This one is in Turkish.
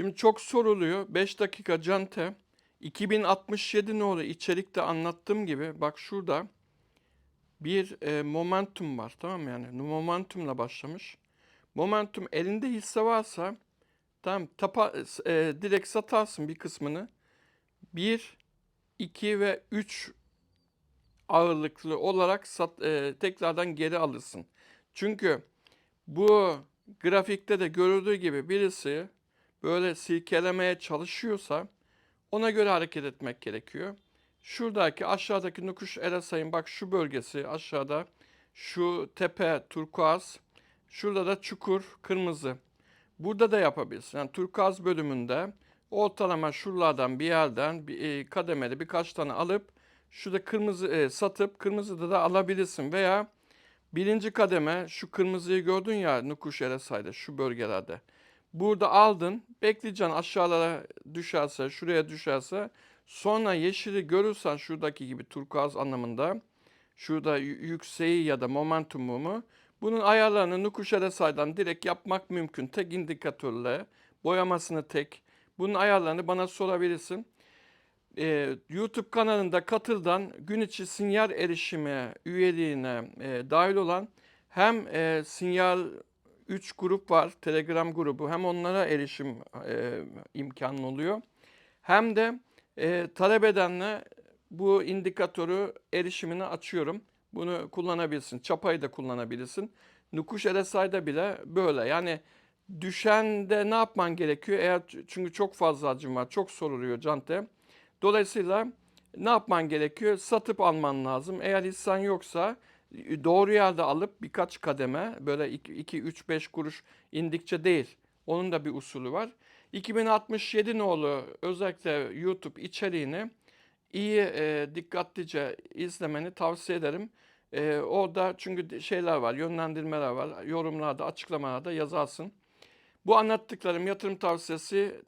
Şimdi çok soruluyor. 5 dakika Cante. 2067 nolu içerikte anlattığım gibi bak şurada bir e, momentum var tamam mı yani momentumla başlamış. Momentum elinde hisse varsa tamam tapa, e, direkt satarsın bir kısmını. 1, 2 ve 3 ağırlıklı olarak sat, e, tekrardan geri alırsın. Çünkü bu grafikte de görüldüğü gibi birisi böyle silkelemeye çalışıyorsa ona göre hareket etmek gerekiyor. Şuradaki aşağıdaki Nukuş Erasay'ın bak şu bölgesi aşağıda şu tepe turkuaz şurada da çukur kırmızı. Burada da yapabilirsin. Yani turkuaz bölümünde ortalama şuralardan bir yerden bir e, kademeli birkaç tane alıp şurada kırmızı e, satıp kırmızıda da alabilirsin veya birinci kademe şu kırmızıyı gördün ya Nukuş Erasay'da şu bölgelerde. Burada aldın, bekleyeceksin aşağılara düşerse, şuraya düşerse. Sonra yeşili görürsen şuradaki gibi turkuaz anlamında, şurada yükseği ya da momentumu mu, bunun ayarlarını Nukuş Eresay'dan direkt yapmak mümkün. Tek indikatörle, boyamasını tek. Bunun ayarlarını bana sorabilirsin. Ee, YouTube kanalında katıldan gün içi sinyal erişimi üyeliğine e, dahil olan hem e, sinyal 3 grup var, Telegram grubu. Hem onlara erişim e, imkanı oluyor. Hem de e, talep edenle bu indikatörü erişimini açıyorum. Bunu kullanabilirsin. Çapayı da kullanabilirsin. Nukuş RSI'de bile böyle. Yani düşende ne yapman gerekiyor? Eğer çünkü çok fazla hacim var, çok soruluyor Cante. Dolayısıyla ne yapman gerekiyor? Satıp alman lazım. Eğer hissen yoksa doğru yerde alıp birkaç kademe böyle 2-3-5 kuruş indikçe değil. Onun da bir usulü var. 2067 nolu özellikle YouTube içeriğini iyi e, dikkatlice izlemeni tavsiye ederim. E, orada çünkü şeyler var, yönlendirmeler var. Yorumlarda, açıklamalarda yazarsın. Bu anlattıklarım yatırım tavsiyesi